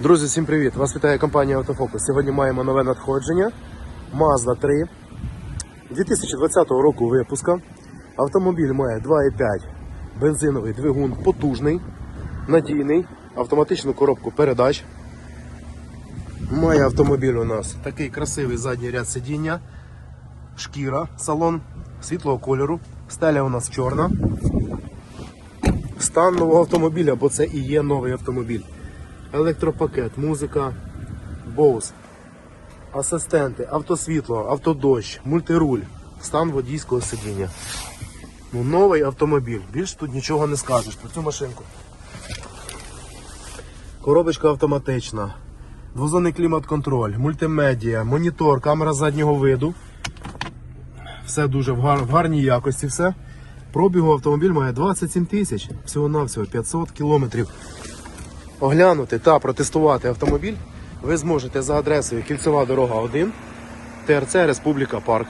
Друзі, всім привіт! Вас вітає компанія Автофокус. Сьогодні маємо нове надходження. Mazda 3 2020 року випуска. Автомобіль має 2,5 бензиновий двигун, потужний, надійний, автоматичну коробку передач. Має автомобіль у нас такий красивий задній ряд сидіння, шкіра, салон світлого кольору, стеля у нас чорна. Стан нового автомобіля, бо це і є новий автомобіль. Електропакет, музика, Bose, асистенти, автосвітло, автодощ, мультируль, стан водійського сидіння. Ну, новий автомобіль. Більш тут нічого не скажеш про цю машинку. Коробочка автоматична, двозонний клімат-контроль, мультимедіа, монітор, камера заднього виду. Все дуже в, гар- в гарній якості. все. Пробігу автомобіль має 27 тисяч, всього-навсього 500 кілометрів. Оглянути та протестувати автомобіль ви зможете за адресою Кільцева дорога 1, ТРЦ Республіка Парк.